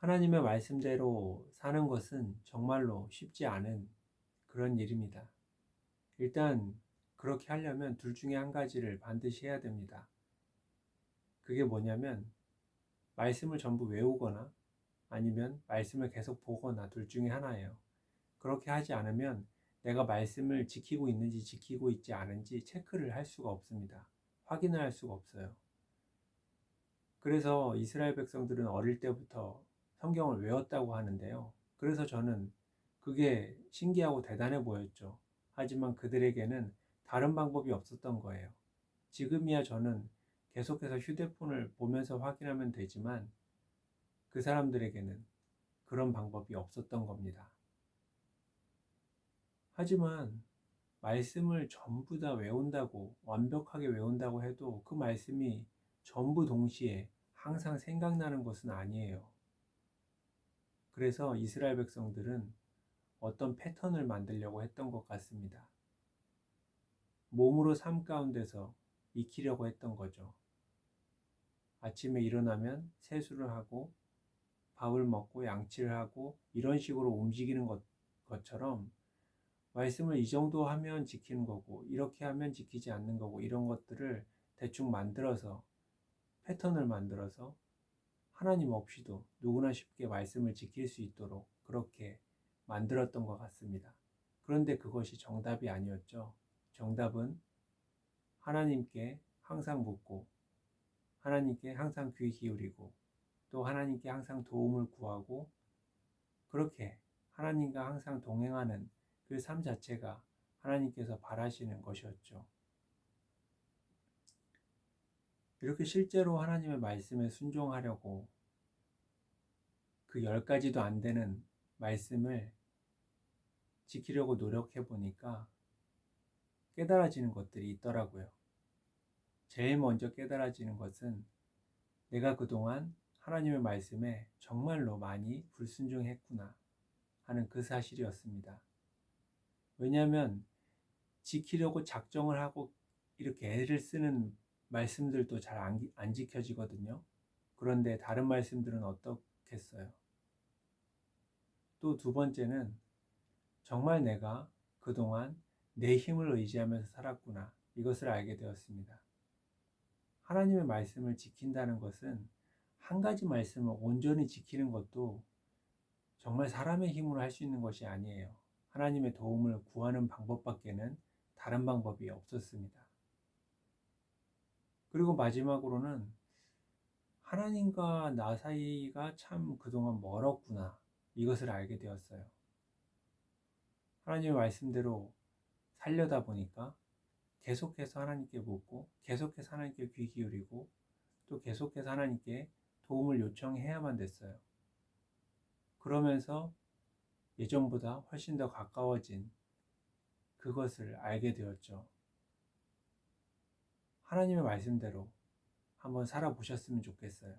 하나님의 말씀대로 사는 것은 정말로 쉽지 않은 그런 일입니다. 일단 그렇게 하려면 둘 중에 한 가지를 반드시 해야 됩니다. 그게 뭐냐면 말씀을 전부 외우거나 아니면 말씀을 계속 보거나 둘 중에 하나예요. 그렇게 하지 않으면 내가 말씀을 지키고 있는지 지키고 있지 않은지 체크를 할 수가 없습니다. 확인을 할 수가 없어요. 그래서 이스라엘 백성들은 어릴 때부터 성경을 외웠다고 하는데요. 그래서 저는 그게 신기하고 대단해 보였죠. 하지만 그들에게는 다른 방법이 없었던 거예요. 지금이야 저는 계속해서 휴대폰을 보면서 확인하면 되지만 그 사람들에게는 그런 방법이 없었던 겁니다. 하지만 말씀을 전부 다 외운다고 완벽하게 외운다고 해도 그 말씀이 전부 동시에 항상 생각나는 것은 아니에요. 그래서 이스라엘 백성들은 어떤 패턴을 만들려고 했던 것 같습니다. 몸으로 삶 가운데서 익히려고 했던 거죠. 아침에 일어나면 세수를 하고 밥을 먹고 양치를 하고 이런 식으로 움직이는 것, 것처럼 말씀을 이 정도 하면 지키는 거고 이렇게 하면 지키지 않는 거고 이런 것들을 대충 만들어서 패턴을 만들어서 하나님 없이도 누구나 쉽게 말씀을 지킬 수 있도록 그렇게 만들었던 것 같습니다. 그런데 그것이 정답이 아니었죠. 정답은 하나님께 항상 묻고 하나님께 항상 귀 기울이고 또 하나님께 항상 도움을 구하고 그렇게 하나님과 항상 동행하는 그 삶 자체가 하나님께서 바라시는 것이었죠. 이렇게 실제로 하나님의 말씀에 순종하려고 그 열 가지도 안 되는 말씀을 지키려고 노력해 보니까 깨달아지는 것들이 있더라고요. 제일 먼저 깨달아지는 것은 내가 그동안 하나님의 말씀에 정말로 많이 불순종했구나 하는 그 사실이었습니다. 왜냐하면 지키려고 작정을 하고 이렇게 애를 쓰는 말씀들도 잘안 지켜지거든요. 그런데 다른 말씀들은 어떻겠어요? 또 두 번째는 정말 내가 그동안 내 힘을 의지하면서 살았구나. 이것을 알게 되었습니다. 하나님의 말씀을 지킨다는 것은 한 가지 말씀을 온전히 지키는 것도 정말 사람의 힘으로 할 수 있는 것이 아니에요. 하나님의 도움을 구하는 방법밖에는 다른 방법이 없었습니다. 그리고 마지막으로는 하나님과 나 사이가 참 그동안 멀었구나. 이것을 알게 되었어요. 하나님의 말씀대로 살려다 보니까 계속해서 하나님께 묻고 계속해서 하나님께 귀 기울이고 또 계속해서 하나님께 도움을 요청해야만 됐어요. 그러면서 예전보다 훨씬 더 가까워진 그것을 알게 되었죠. 하나님의 말씀대로 한번 살아보셨으면 좋겠어요.